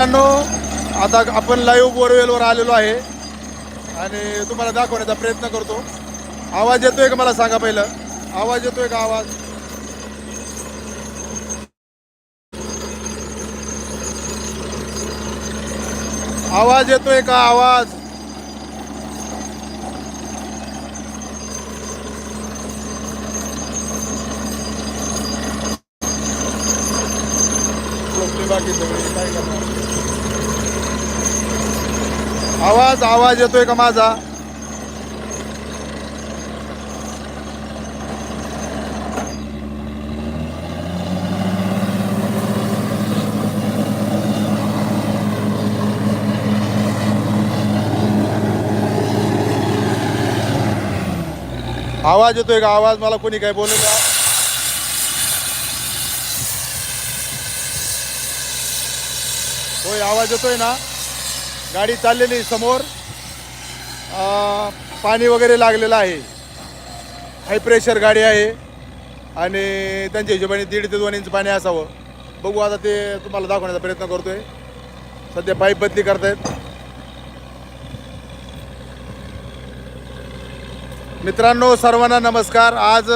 मित्रांनो आता आपण लाईव्ह बोरवेलवर आलेलो आहे आणि तुम्हाला दाखवण्याचा प्रयत्न करतो. आवाज येतोय का मला सांगा पहिलं? आवाज येतोय का आवाज? आवाज येतोय का आवाज? बाकी सगळी काय करणार? आवाज आवाज येतोय का माझा? आवाज येतोय का? आवाज मला कोणी काय बोललं का होय आवाज येतोय ना? गाडी चाललेली समोर. पाणी वगैरे लागलेलं आहे. हाय प्रेशर गाडी आहे. आणि त्यांच्या हिशोबाने दीड ते दोन इंच पाणी असावं. बघू आता ते तुम्हाला दाखवण्याचा प्रयत्न करतोय. सध्या पाईप बदली करतायत. मित्रांनो सर्वांना नमस्कार. आज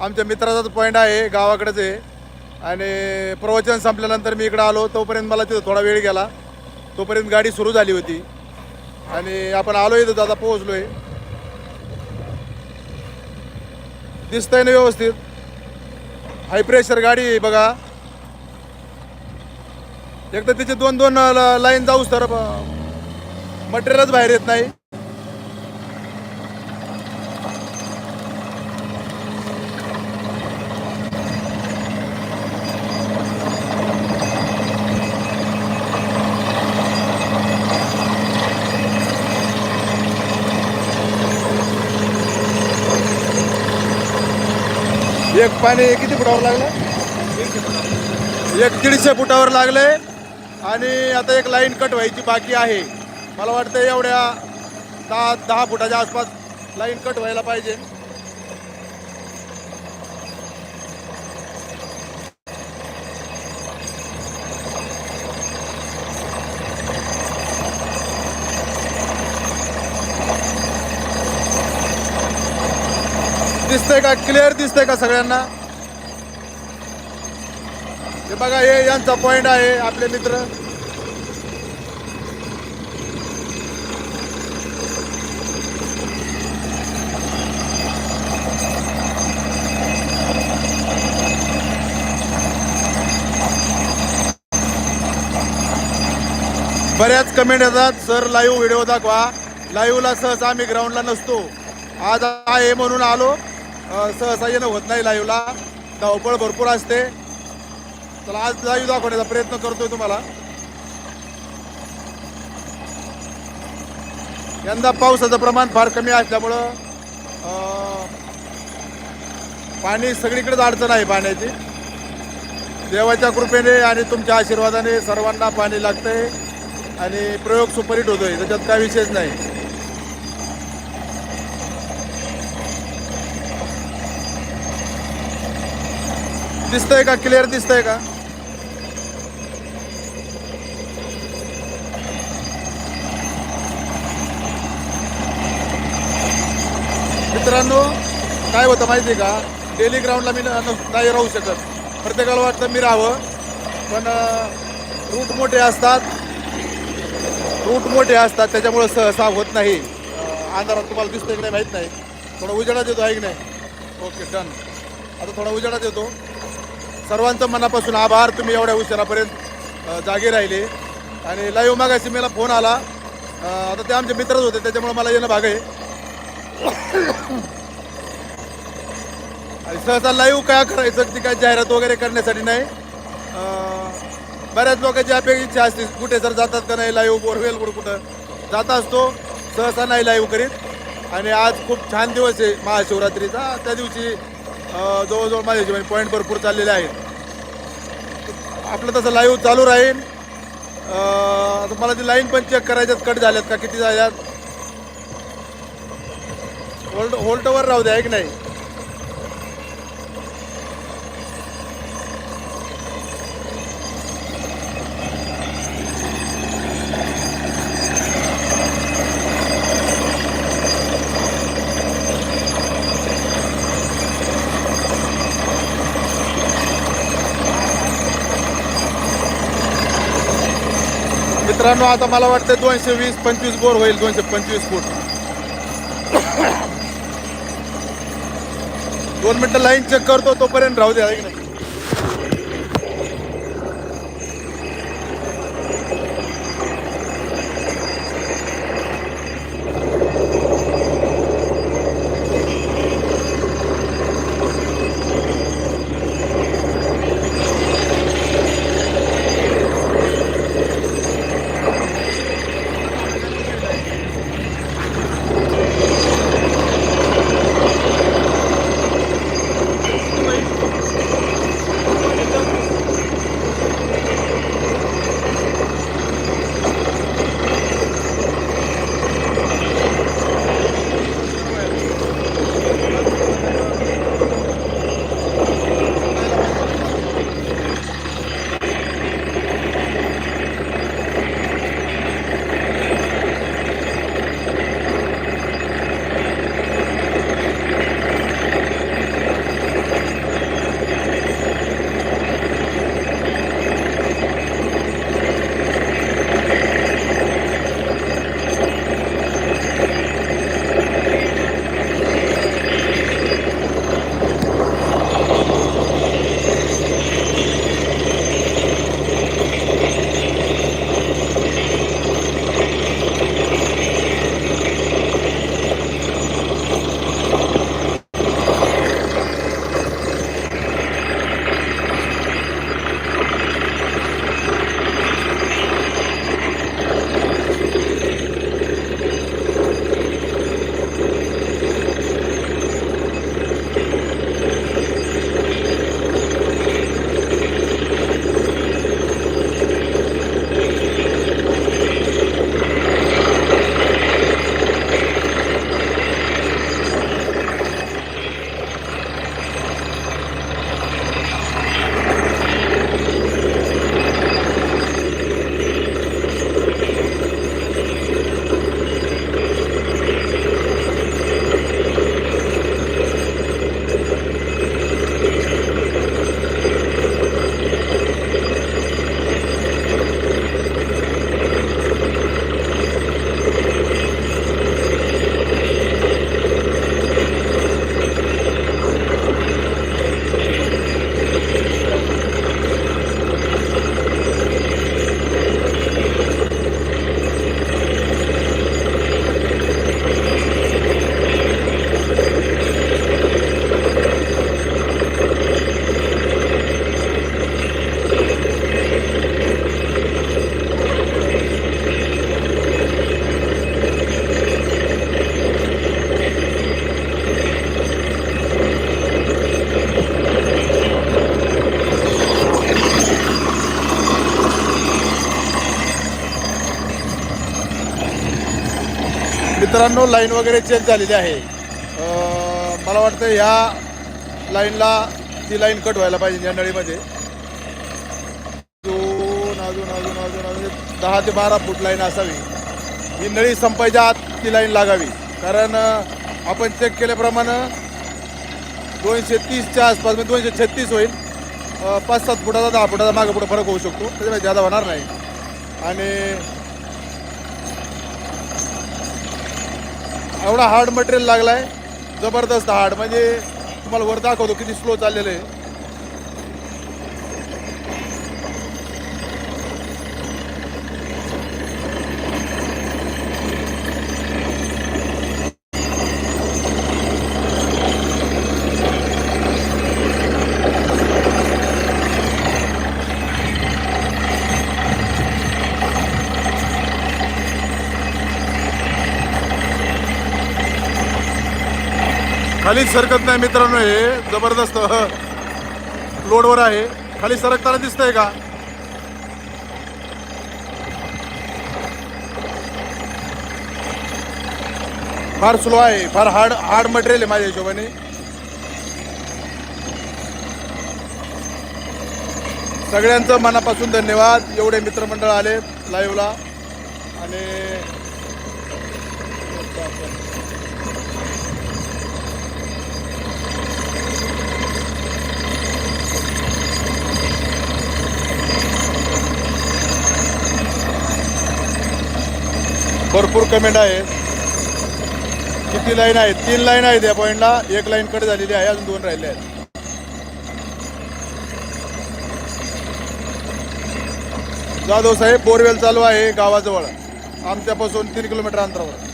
आमच्या मित्राचाच पॉईंट आहे गावाकडेच आहे. आणि प्रवचन संपल्यानंतर मी इकडं आलो. तोपर्यंत मला तिथं थोडा वेळ गेला. तोपर्यंत गाडी सुरू झाली होती. आणि आपण आलो इथं आता पोहोचलो आहे दिसतंय ना व्यवस्थित? हाय प्रेशर गाडी आहे बघा. एक तर तिचे दोन दोन लाईन जाऊस तर मटेरियलच बाहेर येत नाही. एक पाणी किती फुटावर लागलं? एक दीडशे फुटावर लागले. आणि आता एक लाईन कट व्हायची बाकी आहे. मला वाटतं एवढ्या दहा दहा फुटाच्या आसपास लाईन कट व्हायला पाहिजे. दिसतंय का? क्लिअर दिसतंय का सगळ्यांना? हे बघा हे यांचा पॉइंट आहे आपले मित्र. बऱ्याच कमेंट येतात. सर लाईव्ह व्हिडिओ दाखवा. लाईव्हला सहसा आम्ही ग्राउंडला नसतो. आज आहे म्हणून आलो. सहसा येणं होत नाही लाईव्हला धावपळ भरपूर असते. चला आज लाईव्ह दाखवण्याचा प्रयत्न करतोय तुम्हाला. यंदा पावसाचं प्रमाण फार कमी असल्यामुळं पाणी सगळीकडेच अडचण आहे पाण्याची. देवाच्या कृपेने आणि तुमच्या आशीर्वादाने सर्वांना पाणी लागतंय आणि प्रयोग सुपरिट होतोय. त्याच्यात काय विषयच नाही. दिसतंय का? क्लिअर दिसतंय का? मित्रांनो काय होतं माहिती आहे का डेली ग्राउंडला मी नाही राहू शकत. प्रत्येकाला वाटतं मी राहावं. पण रूट मोठे असतात. रूट मोठे असतात. त्याच्यामुळं सहसा होत नाही. अं, अंधारात तुम्हाला दिसतंय की नाही माहीत नाही. थोडा उजेडात येतो आहे की नाही? ओके डन आता थोडा उजेडात येतो. सर्वांचं मनापासून आभार. तुम्ही एवढ्या उशिरापर्यंत जागे राहिले. आणि लाईव्ह मागायची मला फोन आला. आता ते आमचे मित्रच होते त्याच्यामुळे मला येणं भाग आहे. आणि सहसा लाईव्ह काय करायचं ती काय जाहिरात वगैरे करण्यासाठी नाही. बऱ्याच लोकांची अपेक्षा असते कुठे जर जातात का नाही लाईव्ह बोरवेल कुठं कुठं जात असतो. सहसा नाही लाईव्ह करीत. आणि आज खूप छान दिवस आहे महाशिवरात्रीचा. त्या दिवशी जवळजवळ माझ्या हिशोबाने पॉईंट भरपूर चाललेले आहेत. आपलं तसं लाईव्ह चालू राहील. आता मला ती लाईन पण चेक करायच्यात कट झाल्यात का किती झाल्यात. होल्ड होल्टवर राहू द्या एक नाही मित्रांनो आता मला वाटतं दोनशे वीस पंचवीस बोर होईल दोनशे पंचवीस फूट. दोन मिनटं लाईन चेक करतो तोपर्यंत राहू द्या मित्रांनो लाईन वगैरे चेंज झालेली आहे. मला वाटतं ह्या लाईनला ती लाईन कट व्हायला पाहिजे या नळीमध्ये. अजून अजून अजून अजून अजून दहा ते बारा फूट लाईन असावी. ही नळी संपायच्या आत ती लाईन लागावी. कारण आपण चेक केल्याप्रमाणे दोनशे तीसच्या आसपास म्हणजे दोनशे छत्तीस होईल. पाच सात फुटाचा दहा फुटाचा मागे पुढे फरक होऊ शकतो. त्याच्यामुळे जादा होणार नाही. आणि एवढा हार्ड मटेरियल लागलाय. जबरदस्त हार्ड म्हणजे तुम्हाला वर दाखवतो किती स्लो चाललेलं आहे. खाली सरकत नाही मित्रांनो हे. जबरदस्त लोडवर आहे. खाली सरकताना दिसतंय का? फार स्लो आहे. फार हार्ड हार्ड मटेरियल आहे माझ्या हिशोबाने. सगळ्यांचं मनापासून धन्यवाद. एवढे मित्रमंडळ आले लाईव्हला आणि भरपूर कमेंट आहेत किती लाईन आहेत? तीन लाईन आहेत या पॉईंटला एक लाईन कट झालेली आहे. अजून दोन राहिले आहेत. जाधव साहेब बोरवेल चालू आहे गावाजवळ. आमच्यापासून तीन किलोमीटर अंतरावर.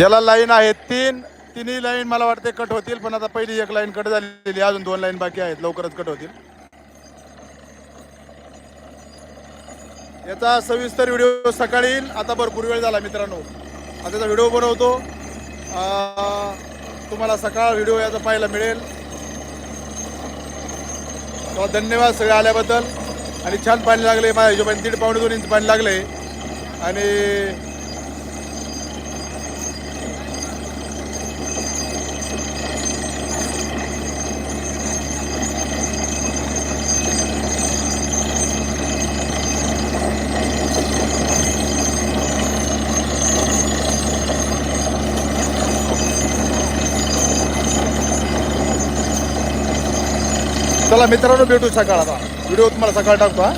याला लाईन आहेत तीन. तिन्ही लाईन मला वाटते कट होतील पण आता पहिली एक लाईन कट झालेली आहे. अजून दोन लाईन बाकी आहेत. लवकरच कट होतील. याचा सविस्तर व्हिडिओ सकाळी येईल. आता भरपूर वेळ झाला मित्रांनो. आता त्याचा व्हिडिओ बनवतो. तुम्हाला सकाळ व्हिडिओ याचा पाहायला मिळेल. धन्यवाद सगळे आल्याबद्दल. आणि छान पाणी लागले माझ्या हिशोबाने दीड पावणे दोन इंच पाणी लागले आणि चला मित्रांनो भेटू सकाळ आता व्हिडिओ तुम्हाला सकाळ टाकतो हा.